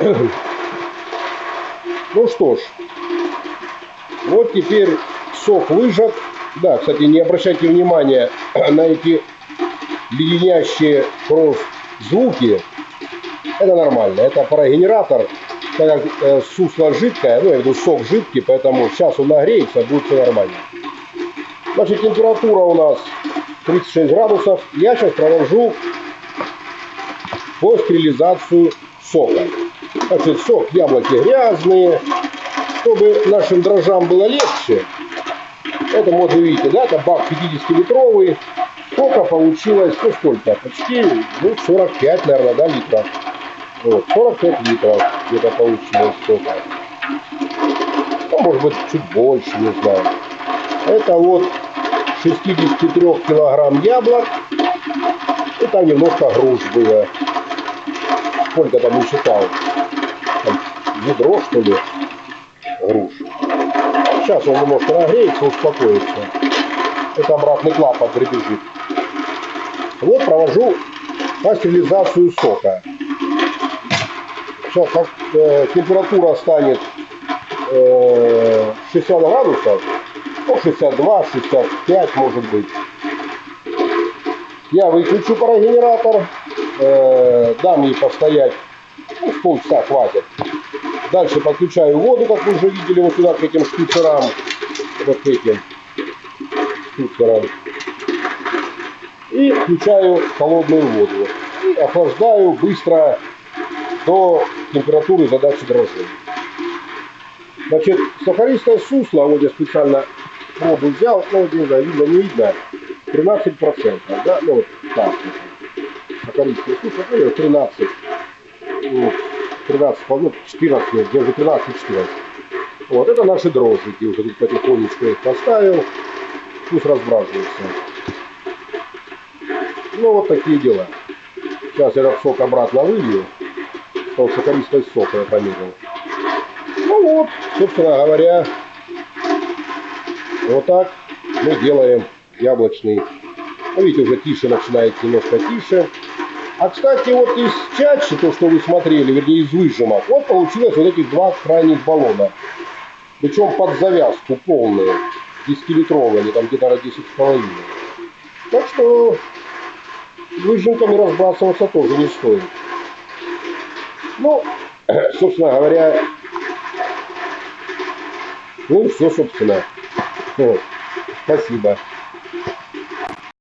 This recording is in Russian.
Ну что ж, вот теперь сок выжат. Да, кстати, не обращайте внимания на эти леденящие кровь звуки. Это нормально, это парогенератор. Так как э, сусло жидкое, ну, я виду сок жидкий, поэтому сейчас он нагреется, будет все нормально. Значит, температура у нас 36 градусов. Я сейчас провожу по стерилизацию сока. Значит, сок, яблоки грязные. Чтобы нашим дрожжам было легче, это вот вы видите, да, это бак 50-литровый. Сока получилось, ну сколько, почти ну, 45, наверное, да, литров. Вот, 45 литров где-то получилось сока. Ну, может быть, чуть больше, не знаю. Это вот 63 килограмм яблок. И там немножко груш было. Сколько там не считал? Там ведро, что ли, груш. Сейчас он немножко нагреется, успокоится. Это обратный клапан прибежит. Вот провожу пастеризацию сока. Сейчас как, э, температура станет э, 60 градусов, ну 62, 65 может быть. Я выключу парогенератор, э, дам ей постоять, ну, полчаса хватит. Дальше подключаю воду, как вы уже видели, вот сюда к этим штуцерам, вот к этим штуцерам. И включаю холодную воду. И охлаждаю быстро до температуры задачи дрожжей. Значит, сахаристое сусло, вот я специально пробу взял, ну, не знаю, видно, не видно, 13%, да, ну, вот так. Сахаристое сусло, ну, 13, ну, 13, ну, 14, нет, где уже 13, 14. Вот, это наши дрожжики, уже тут потихонечку их поставил, пусть разбраживаются. Ну, вот такие дела. Сейчас я этот сок обратно вылью, потому что сахаристый сок я померил. Ну вот, собственно говоря, вот так мы делаем яблочный. Ну, видите, уже тише начинает, немножко тише. А, кстати, вот из чачи, то, что вы смотрели, вернее, из выжимок, вот получилось вот этих два крайних баллона. Причем под завязку полные, 10-литровые, они там где-то на 10,5. Так что выжимками разбрасываться тоже не стоит. Ну, собственно говоря, ну все, собственно. Спасибо.